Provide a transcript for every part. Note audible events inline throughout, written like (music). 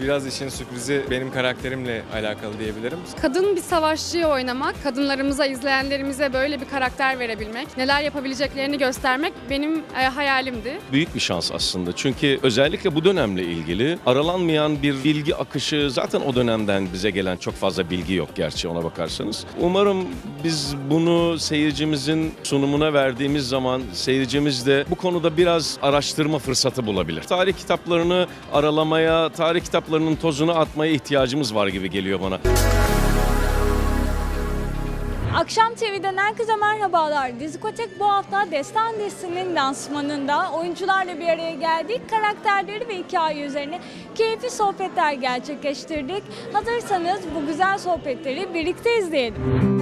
Biraz işin sürprizi benim karakterimle alakalı diyebilirim. Kadın bir savaşçıyı oynamak, kadınlarımıza, izleyenlerimize böyle bir karakter verebilmek, neler yapabileceklerini göstermek benim e, hayalimdi. büyük bir şans aslında. Çünkü özellikle bu dönemle ilgili aralanmayan bir bilgi akışı zaten o dönemden bize gelen çok fazla bilgi yok gerçi ona bakarsanız. Umarım biz bunu seyircimizin sunumuna verdiğimiz zaman seyircimiz de bu konuda biraz araştırma fırsatı bulabilir. Tarih kitaplarını aralamaya, tarih kitaplarının tozunu atmaya ihtiyacımız var gibi geliyor bana. Akşam TV'den herkese merhabalar. Dizikotek bu hafta Destan dizisinin lansmanında oyuncularla bir araya geldik. Karakterleri ve hikaye üzerine keyifli sohbetler gerçekleştirdik. Hazırsanız bu güzel sohbetleri birlikte izleyelim.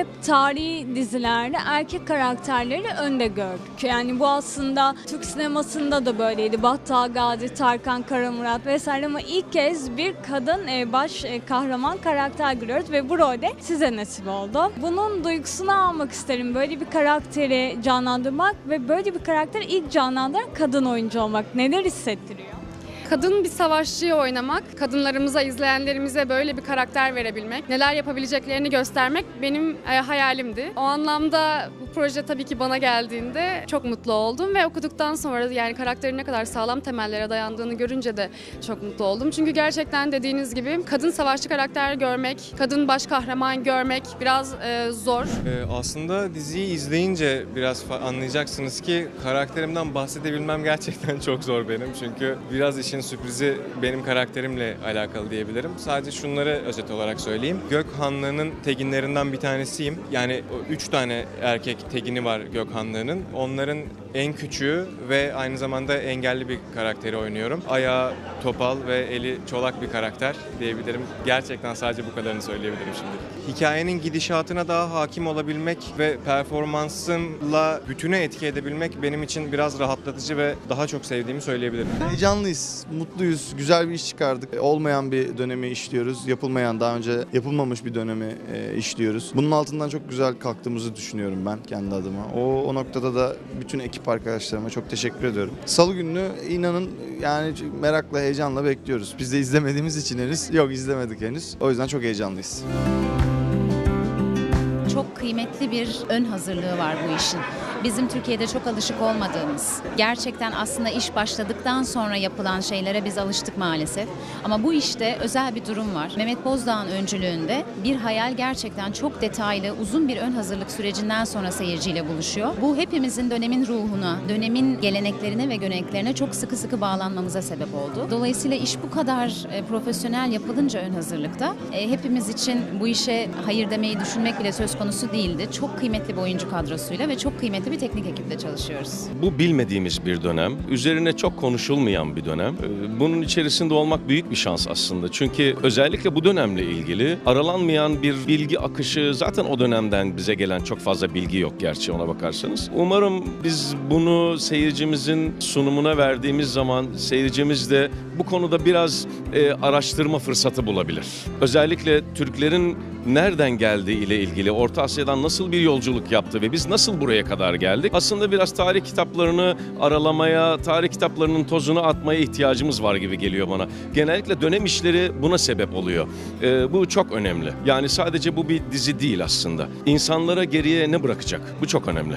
Hep tarihi dizilerde erkek karakterleri önde gördük. Yani bu aslında Türk sinemasında da böyleydi. Battal Gazi, Tarkan Karamurat vesaire ama ilk kez bir kadın e, baş e, kahraman karakter görüyoruz ve bu rolde size nasip oldu. Bunun duygusunu almak isterim. Böyle bir karakteri canlandırmak ve böyle bir karakteri ilk canlandıran kadın oyuncu olmak neler hissettiriyor? Kadın bir savaşçıyı oynamak, kadınlarımıza, izleyenlerimize böyle bir karakter verebilmek, neler yapabileceklerini göstermek benim e, hayalimdi. O anlamda bu proje tabii ki bana geldiğinde çok mutlu oldum ve okuduktan sonra yani karakterin ne kadar sağlam temellere dayandığını görünce de çok mutlu oldum. Çünkü gerçekten dediğiniz gibi kadın savaşçı karakter görmek, kadın baş kahraman görmek biraz e, zor. Ee, aslında diziyi izleyince biraz anlayacaksınız ki karakterimden bahsedebilmem gerçekten (laughs) çok zor benim. Çünkü biraz işin sürprizi benim karakterimle alakalı diyebilirim. Sadece şunları özet olarak söyleyeyim. Gök Hanlığı'nın teginlerinden bir tanesiyim. Yani üç tane erkek tegini var Gök Hanlığı'nın. Onların en küçüğü ve aynı zamanda engelli bir karakteri oynuyorum. Ayağı topal ve eli çolak bir karakter diyebilirim. Gerçekten sadece bu kadarını söyleyebilirim şimdi. Hikayenin gidişatına daha hakim olabilmek ve performansımla bütüne etki edebilmek benim için biraz rahatlatıcı ve daha çok sevdiğimi söyleyebilirim. Heyecanlıyız, mutluyuz. Güzel bir iş çıkardık. E, Olmayan bir dönemi işliyoruz. Yapılmayan, daha önce yapılmamış bir dönemi e, işliyoruz. Bunun altından çok güzel kalktığımızı düşünüyorum ben kendi adıma. O, o noktada da bütün ekip arkadaşlarıma çok teşekkür ediyorum. Salı gününü inanın yani merakla, heyecanla bekliyoruz. Biz de izlemediğimiz için henüz, yok izlemedik henüz. O yüzden çok heyecanlıyız. çok kıymetli bir ön hazırlığı var bu işin. Bizim Türkiye'de çok alışık olmadığımız, gerçekten aslında iş başladıktan sonra yapılan şeylere biz alıştık maalesef. Ama bu işte özel bir durum var. Mehmet Bozdağ'ın öncülüğünde bir hayal gerçekten çok detaylı, uzun bir ön hazırlık sürecinden sonra seyirciyle buluşuyor. Bu hepimizin dönemin ruhuna, dönemin geleneklerine ve göreneklerine çok sıkı sıkı bağlanmamıza sebep oldu. Dolayısıyla iş bu kadar e, profesyonel yapılınca ön hazırlıkta e, hepimiz için bu işe hayır demeyi düşünmek bile söz konusu değildi. Çok kıymetli bir oyuncu kadrosuyla ve çok kıymetli bir teknik ekiple çalışıyoruz. Bu bilmediğimiz bir dönem, üzerine çok konuşulmayan bir dönem. Ee, Bunun içerisinde olmak büyük bir şans aslında. Çünkü özellikle bu dönemle ilgili aralanmayan bir bilgi akışı zaten o dönemden bize gelen çok fazla bilgi yok gerçi ona bakarsanız. Umarım biz bunu seyircimizin sunumuna verdiğimiz zaman seyircimiz de bu konuda biraz e, araştırma fırsatı bulabilir. Özellikle Türklerin nereden geldiği ile ilgili, Orta Asya'dan nasıl bir yolculuk yaptı ve biz nasıl buraya kadar geldik? Aslında biraz tarih kitaplarını aralamaya, tarih kitaplarının tozunu atmaya ihtiyacımız var gibi geliyor bana. Genellikle dönem işleri buna sebep oluyor. Ee, bu çok önemli. Yani sadece bu bir dizi değil aslında. İnsanlara geriye ne bırakacak? Bu çok önemli.